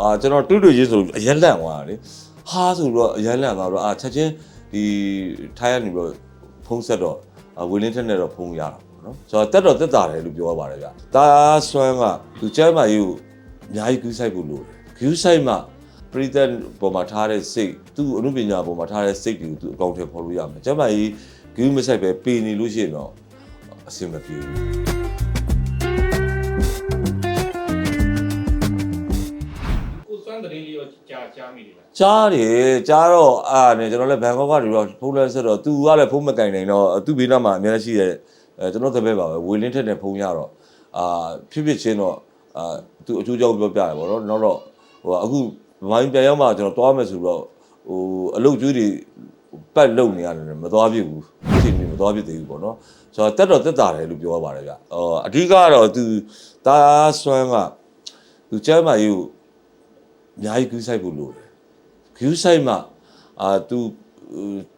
အာကျွန်တော်တူတူချင်းဆိုအရက်လန့်သွားတာလေဟာဆိုတော့အရက်လန့်သွားတော့အာချက်ချင်းဒီထိုင်းကနေပြီးတော့ဖုံးဆက်တော့အာဝီလင်းထက်နဲ့တော့ဖုံးရတာပေါ့နော်ဆိုတော့တက်တော့တက်တာတယ်လို့ပြောရပါတယ်ဗျတာဆွမ်းကသူကျမ်းမာရေးကိုအများကြီးကူးဆိုင်ဖို့လိုတယ်ကူးဆိုင်မှပရိသတ်ပေါ်မှာထားတဲ့စိတ်သူ့အမှုပညာပေါ်မှာထားတဲ့စိတ်တွေကိုသူအကောင့်ထဲပေါ်လို့ရမယ်ကျမ်းမာရေးကူးမဆိုင်ပဲပေနေလို့ရှိရင်တော့အဆင်မပြေဘူး မ်းသတင်းလေးရောကြားကြားမိတယ်လားကြားတယ်ကြားတော့အာနဲ့ကျွန်တော်လည်းဘန်ကောက်ကနေတော့ဖုန်းလဲဆက်တော့သူကလည်းဖုန်းမကင်နိုင်တော့သူ့ဘေးနားမှာအများကြီးရှိတဲ့အဲကျွန်တော်တပည့်ပါပဲဝေလင်းထက်တဲ့ဖုန်းရတော့အာဖြစ်ဖြစ်ချင်းတော့အာသူအကျိုးကြောင့်ပြောပြတယ်ဗောနော်နောက်တော့ဟိုအခုဗမိုင်းပြန်ရောက်မှကျွန်တော်တွားမယ်ဆိုတော့ဟိုအလုတ်ကျွေးတွေပတ်လုံနေရတယ်မသွားပြစ်ဘူးအချိန်ကြီးမသွားပြစ်သေးဘူးဗောနော်ဆိုတော့တက်တော့တက်တာတယ်လို့ပြောရပါတယ်ဗျအော်အဓိကကတော့သူတာဆွမ်းကသူကျမ်းမာရေးကို အများကြီးကူးဆိုင်ဖို့လိုတယ် view site မှာအာ तू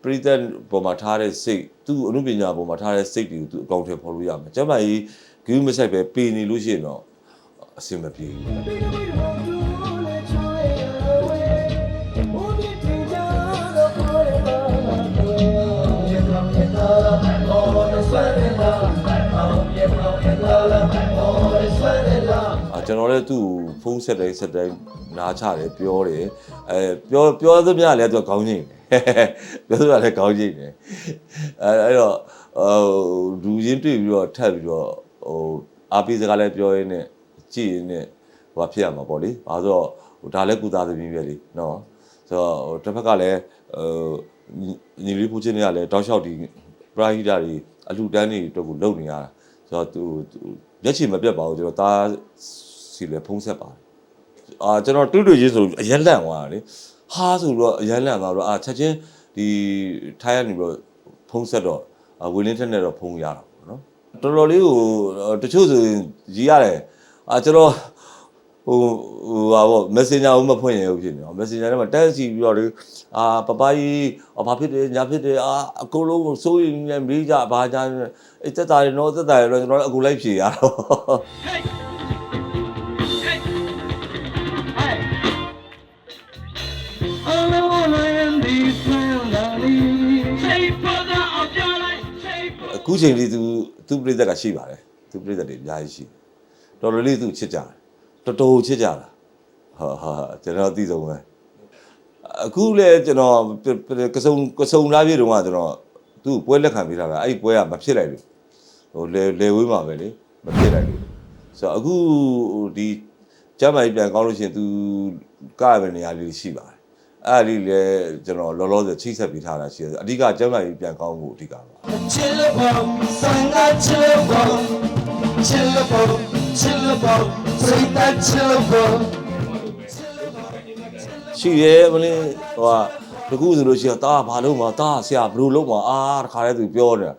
ပရိသတ်ပေါ်မှာထားတဲ့စိတ်သူ့အမှုပညာပေါ်မှာထားတဲ့စိတ်တွေကို तू အကောင့်ထဲပေါ်လို့ရမယ်ကျမကြီး view မဆိုင်ပဲပေနေလို့ရှိရင်တော့အဆင်မပြေဘူးအာ ကျွန်တော်လည်းသူ့ကိုဖုန်းဆက်တိုင်းဆက်တိုင်းနားချတယ်ပြောတယ်အဲပြောပြောသမျှလည်းသူကခေါင်းချင်းပြောသမျှလည်းခေါင်းချင်းတယ်အဲအဲ့တော့ဟိုလူချင်းတွေ့ပြီးတော့ထပ်ပြီးတော့ဟိုအားပေးစကားလည်းပြောရင်းနဲ့ကြည့်ရင်းနဲ့ဟိုဖြစ်ရမှာပေါ့လေဘာလို့ဟိုဒါလည်းကုသားသမီးပဲလေနော်ဆိုတော့ဟိုတစ်ဖက်ကလည်းဟိုညီလေးဖူးချင်းတွေကလည်းတောက်လျှောက်ဒီပရာဟိတာတွေအလူတန်းတွေအတွက်ကိုလုပ်နေရတာဆိုတော့သူမျက်ခြေမပြတ်ပါဘူးကျွန်တော်သား စီလည်းဖုံးဆက်ပါတယ်အာကျွန်တော်တူတူချင်းဆိုအရက်လန့်သွားတာလေဟာဆိုတော့အရက်လန့်သွားတော့အာချက်ချင်းဒီထိုင်းကနေပြီးတော့ဖုံးဆက်တော့အာဝီလင်းထက်နဲ့တော့ဖုံးရတာပေါ့နော်တော်တော်လေးကိုတချို့ဆိုရင်ကြီးရတယ်အာကျွန်တော်ဟိုဟိုဟာပေါ့ messenger ကိုမဖွင့်ရဘူးဖြစ်နေတော့ messenger ထဲမှာတက်စီပြီးတော့လေအာပပကြီးဘာဖြစ်တယ်ညာဖြစ်တယ်အာအကုန်လုံးစိုးရင်လည်းမေးကြဘာကြအဲ့တက်တာရတော့တက်တာရတော့ကျွန်တော်လည်းအကုန်လိုက်ဖြေရတော့ ခုချိန်လေးသူသူပြိသက်ကရှိပါတယ်သူပြိသက်တွေအများကြီးရှိတယ်တော်တော်လေးသူချစ်ကြတယ်တော်တော်ချစ်ကြတာဟာဟာကျွန်တော်အသိဆုံးပဲအခုလေကျွန်တော်ကစုံကစုံလာပြည့်တုန်းကကျွန်တော်သူ့ပွဲလက်ခံပေးထားတာအဲ့ဒီပွဲကမဖြစ်လိုက်ဘူးဟိုလေလေဝေးမှာပဲလေမဖြစ်လိုက်ဘူးဆိုတော့အခုဒီကျမ်းမာရေးပြန်ကောင်းလို့ရှိရင်သူကရမယ့်နေရာလေးရှိပါတယ် အဲ့ဒီလေကျွန်တော်လောလောဆယ်ချိတ်ဆက်ပေးထားတာရှိတယ်အဓိကကျမ်းမာရေးပြန်ကောင်းဖို့အဓိကပါ chill about, sanga chill about, chill about, chill about, say that chill about. ရှိရဲမလေးဟိုဟာတကူဆိုလို့ရှိရင်တာဘာလို့မတာဆရာဘယ်လိုလုပ်မှာအာတခါတည်းသူပြောနေတာ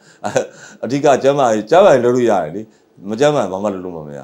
အဓိကကျမ်းမာရေးကျမ်းမာရေးလုပ်လို့ရတယ်လေမကျမ်းမာရင်ဘာမှလုပ်လို့မမရ